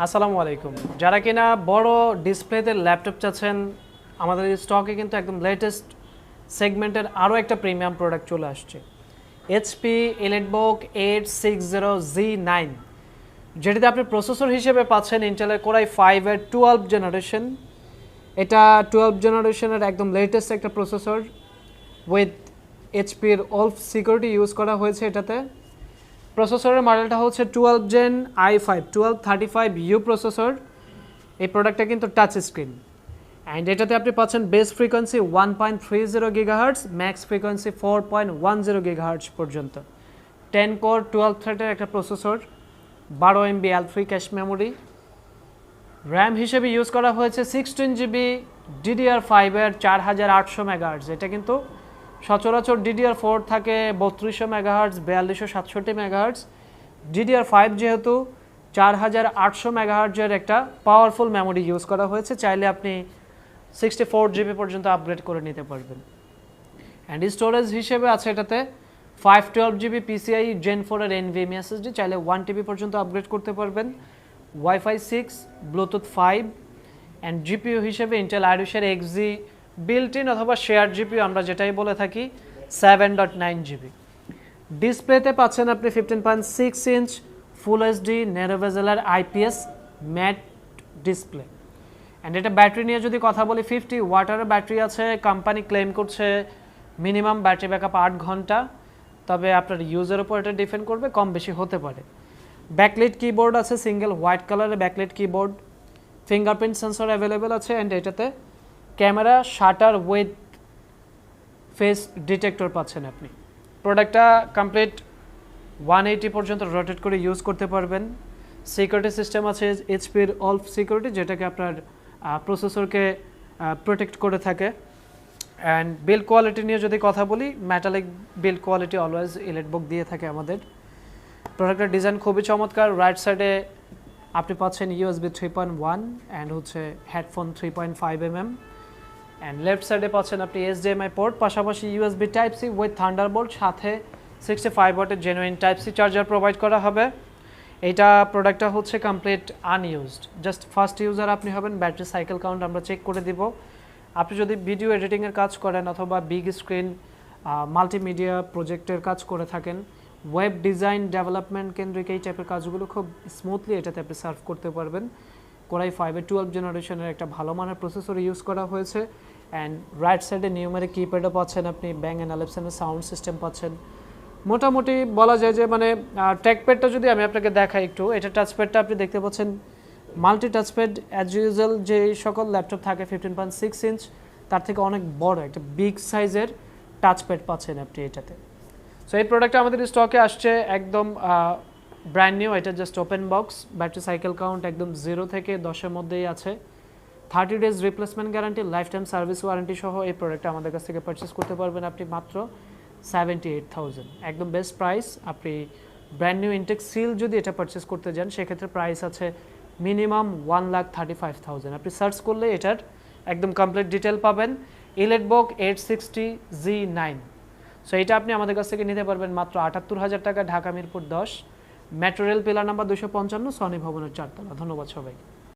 আসসালামু আলাইকুম। যারা কিনা বড় ডিসপ্লেতে ল্যাপটপ চাচ্ছেন, আমাদের স্টকে কিন্তু একদম লেটেস্ট সেগমেন্টের আরও একটা প্রিমিয়াম প্রোডাক্ট চলে আসছে। HP EliteBook eight six zero G nine যেটিতে আপনি প্রসেসর হিসেবে পাচ্ছেন ইন্টেলের কোরাই ফাইভের টুয়েলভ জেনারেশন এটা টুয়েলভ জেনারেশনের একদম লেটেস্ট একটা প্রসেসর উইথ এইচপির অল্ফ সিকিউরিটি ইউজ করা হয়েছে এটাতে। প্রসেসরের মডেলটা হচ্ছে twelve gen i five twelve thirty five U processor. এই প্রোডাক্টটা কিন্তু টাচ স্ক্রিন অ্যান্ড এটাতে আপনি পাচ্ছেন base frequency one point three zero gigahertz max frequency four point one zero gigahertz পর্যন্ত। টেন কোর টুয়েলভ থ্রেডের একটা প্রসেসর বারো MB L three cache memory RAM হিসেবে ইউজ করা হয়েছে সিক্সটিন জিবি ডিডিআর ফাইভের চার হাজার আটশো মেগাহার্টস এটা কিন্তু সচরাচর ডিডিআর ফোর থাকে বত্রিশশো মেগাহার্টস বিয়াল্লিশশো সাতষট্টি মেগাহার্টস ডিডিআর ফাইভ যেহেতু চার হাজার আটশো মেগাহার্টসের একটা পাওয়ারফুল মেমোরি ইউজ করা হয়েছে। চাইলে আপনি সিক্সটি ফোর জিবি পর্যন্ত আপগ্রেড করে নিতে পারবেন। অ্যান্ড স্টোরেজ হিসেবে আছে এটাতে five twelve GB PCIe gen ফোরের এনভিএমই এসএসডি চাইলে ওয়ান টিবি পর্যন্ত আপগ্রেড করতে পারবেন। Wifi six Bluetooth five and GPU হিসেবে ইন্টেল আইরিশের এক্সজি বিল্ট ইন অথবা শেয়ার জিপিইউ আমরা যেটাই বলে থাকি সেভেন ডট নাইন জিবি ডিসপ্লেতে পাচ্ছেন আপনি fifteen point six inch full HD narrow bezel IPS matte display and এটা ব্যাটারি নিয়ে যদি কথা বলি ফিফটি ওয়াটারের ব্যাটারি আছে কোম্পানি ক্লেম করছে মিনিমাম ব্যাটারি ব্যাকআপ আট ঘণ্টা। তবে আপনার ইউজের উপর এটা ডিপেন্ড করবে, কম বেশি হতে পারে। ব্যাকলিট কিবোর্ড আছে সিঙ্গেল হোয়াইট কালারের backlit keyboard fingerprint sensor available আছে অ্যান্ড এটাতে camera, shutter with face detector পাচ্ছেন আপনি। প্রোডাক্টটা কমপ্লিট ওয়ান এইটি পর্যন্ত রোটেট করে ইউজ করতে পারবেন। সিকিউরিটি সিস্টেম আছে এইচপির অল্ফ সিকিউরিটি যেটাকে আপনার প্রসেসরকে প্রোটেক্ট করে থাকে। অ্যান্ড বিল্ড কোয়ালিটি নিয়ে যদি কথা বলি metallic build quality always electric দিয়ে থাকে আমাদের। প্রোডাক্টের ডিজাইন খুবই চমৎকার। রাইট সাইডে আপনি পাচ্ছেন USB three point one and হচ্ছে headphone three point five M M and left সাইডে পাচ্ছেন আপনি এসডিএমআই পোর্ট পাশাপাশি USB type C with Thunderbolt সাথে সিক্সটি ফাইভ ওয়াটের genuine type C charger provide করা হবে। এইটা প্রোডাক্টটা হচ্ছে complete unused just first user আপনি হবেন ব্যাটারি সাইকেল কাউন্ট আমরা চেক করে দিব। আপনি যদি ভিডিও এডিটিংয়ের কাজ করেন অথবা বিগ স্ক্রিন মাল্টিমিডিয়া প্রজেক্টের কাজ করে থাকেন ওয়েব ডিজাইন ডেভেলপমেন্ট কেন্দ্রিক এই টাইপের কাজগুলো খুব স্মুথলি এটাতে আপনি সার্ভ করতে পারবেন। কোরাই ফাইভের টুয়েলভ জেনারেশনের একটা ভালো মানের প্রসেসর ইউজ করা হয়েছে। অ্যান্ড রাইট সাইডে নিউমেরিক কিপ্যাডও পাচ্ছেন আপনি ব্যাং অ্যান্ড অ্যালেপসনের সাউন্ড সিস্টেম পাচ্ছেন। মোটামুটি বলা যায় যে মানে ট্যাকপ্যাডটা যদি আমি আপনাকে দেখাই একটু, এটা টাচপ্যাডটা আপনি দেখতে পাচ্ছেন। মাল্টি টাচপ্যাড অ্যাজ ইউজুয়াল যে সকল ল্যাপটপ থাকে ফিফটিন পয়েন্ট সিক্স ইঞ্চ তার থেকে অনেক বড়, একটা বিগ সাইজের টাচপ্যাড পাচ্ছেন আপনি এটাতে। সো এই প্রোডাক্টটা আমাদের স্টকে আসছে একদম ব্র্যান্ড নিউ এটা just open box battery cycle count একদম জিরো থেকে দশের মধ্যেই আছে। Thirty days replacement guarantee life time service warranty সহ এই প্রোডাক্টটা আমাদের কাছ থেকে পারচেস করতে পারবেন আপনি মাত্র সেভেন্টি এইট থাউজেন্ড একদম বেস্ট প্রাইস আপনি ব্র্যান্ড নিউ ইনটেক সিল যদি এটা পারচেস করতে যান, সেক্ষেত্রে প্রাইস আছে minimum one lakh thirty five thousand আপনি সার্চ করলে এটার একদম কমপ্লিট ডিটেল পাবেন। EliteBook eight sixty G nine so এটা আপনি আমাদের কাছ থেকে নিতে পারবেন মাত্র আটাত্তর হাজার টাকা, ঢাকা মিরপুর দশ। মেট্রো রেল পিলার নাম্বার দুশো পঞ্চান্ন সনি ভবনের চারতলা। ধন্যবাদ সবাইকে।